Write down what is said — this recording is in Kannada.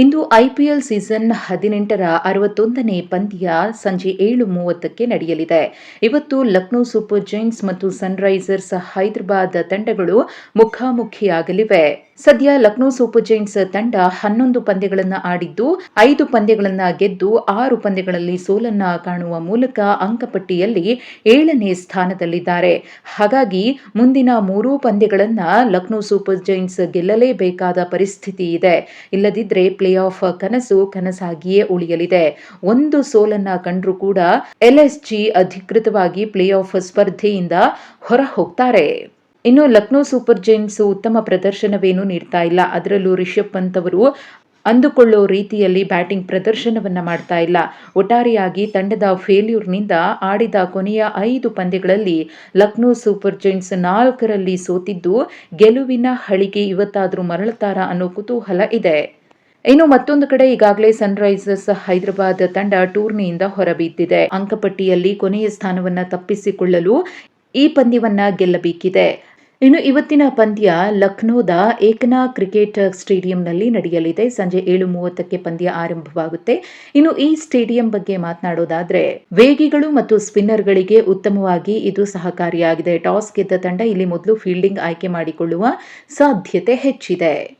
ಇಂದು ಐಪಿಎಲ್ ಸೀಸನ್ ಹದಿನೆಂಟರ ಅರವತ್ತೊಂದನೇ ಪಂದ್ಯ ಸಂಜೆ ಏಳು ಮೂವತ್ತಕ್ಕೆ ನಡೆಯಲಿದೆ. ಇವತ್ತು ಲಕ್ನೋ ಸೂಪರ್ ಜೈಂಟ್ಸ್ ಮತ್ತು ಸನ್ರೈಸರ್ಸ್ ಹೈದರಾಬಾದ್ ತಂಡಗಳು ಮುಖಾಮುಖಿಯಾಗಲಿವೆ. ಸದ್ಯ ಲಕ್ನೋ ಸೂಪರ್ ಜೈಂಟ್ಸ್ ತಂಡ ಹನ್ನೊಂದು ಪಂದ್ಯಗಳನ್ನು ಆಡಿದ್ದು, ಐದು ಪಂದ್ಯಗಳನ್ನು ಗೆದ್ದು ಆರು ಪಂದ್ಯಗಳಲ್ಲಿ ಸೋಲನ್ನ ಕಾಣುವ ಮೂಲಕ ಅಂಕಪಟ್ಟಿಯಲ್ಲಿ ಏಳನೇ ಸ್ಥಾನದಲ್ಲಿದ್ದಾರೆ. ಹಾಗಾಗಿ ಮುಂದಿನ ಮೂರೂ ಪಂದ್ಯಗಳನ್ನು ಲಕ್ನೋ ಸೂಪರ್ ಜೈಂಟ್ಸ್ ಗೆಲ್ಲಲೇಬೇಕಾದ ಪರಿಸ್ಥಿತಿ ಇದೆ. ಇಲ್ಲದಿದ್ದರೆ ಆಫ್ ಕನಸು ಕನಸಾಗಿಯೇ ಉಳಿಯಲಿದೆ. ಒಂದು ಸೋಲನ್ನ ಕಂಡರೂ ಕೂಡ ಎಲ್ಎಸ್ಜಿ ಅಧಿಕೃತವಾಗಿ ಪ್ಲೇ ಆಫ್ ಸ್ಪರ್ಧೆಯಿಂದ ಹೊರ ಹೋಗ್ತಾರೆ ಇನ್ನು ಲಕ್ನೋ ಸೂಪರ್ ಜೈಂಟ್ಸ್ ಉತ್ತಮ ಪ್ರದರ್ಶನವೇನು ನೀಡ್ತಾ ಇಲ್ಲ. ಅದರಲ್ಲೂ ರಿಷಬ್ ಪಂತ್ ಅವರು ಅಂದುಕೊಳ್ಳೋ ರೀತಿಯಲ್ಲಿ ಬ್ಯಾಟಿಂಗ್ ಪ್ರದರ್ಶನವನ್ನ ಮಾಡ್ತಾ ಇಲ್ಲ. ಒಟ್ಟಾರೆಯಾಗಿ ತಂಡದ ಫೇಲ್ಯೂರ್ನಿಂದ ಆಡಿದ ಕೊನೆಯ ಐದು ಪಂದ್ಯಗಳಲ್ಲಿ ಲಕ್ನೋ ಸೂಪರ್ ಜೈಂಟ್ಸ್ ನಾಲ್ಕರಲ್ಲಿ ಸೋತಿದ್ದು ಗೆಲುವಿನ ಹಳಿಗೆ ಇವತ್ತಾದರೂ ಮರಳುತ್ತಾರಾ ಅನ್ನೋ ಕುತೂಹಲ ಇದೆ. ಇನ್ನು ಮತ್ತೊಂದು ಕಡೆ ಈಗಾಗಲೇ ಸನ್ರೈಸರ್ಸ್ ಹೈದರಾಬಾದ್ ತಂಡ ಟೂರ್ನಿಯಿಂದ ಹೊರಬಿದ್ದಿದೆ ಅಂಕಪಟ್ಟಿಯಲ್ಲಿ ಕೊನೆಯ ಸ್ಥಾನವನ್ನ ತಪ್ಪಿಸಿಕೊಳ್ಳಲು ಈ ಪಂದ್ಯವನ್ನ ಗೆಲ್ಲಬೇಕಿದೆ. ಇನ್ನು ಇವತ್ತಿನ ಪಂದ್ಯ ಲಕ್ನೋದ ಏಕನಾ ಕ್ರಿಕೆಟ್ ಸ್ಟೇಡಿಯಂನಲ್ಲಿ ನಡೆಯಲಿದೆ. ಸಂಜೆ ಏಳು ಮೂವತ್ತಕ್ಕೆ ಪಂದ್ಯ ಆರಂಭವಾಗುತ್ತೆ. ಇನ್ನು ಈ ಸ್ಟೇಡಿಯಂ ಬಗ್ಗೆ ಮಾತನಾಡೋದಾದ್ರೆ, ವೇಗಿಗಳು ಮತ್ತು ಸ್ಪಿನ್ನರ್ಗಳಿಗೆ ಉತ್ತಮವಾಗಿ ಇದು ಸಹಕಾರಿಯಾಗಿದೆ. ಟಾಸ್ ಗೆದ್ದ ತಂಡ ಇಲ್ಲಿ ಮೊದಲು ಫೀಲ್ಡಿಂಗ್ ಆಯ್ಕೆ ಮಾಡಿಕೊಳ್ಳುವ ಸಾಧ್ಯತೆ ಹೆಚ್ಚಿದೆ.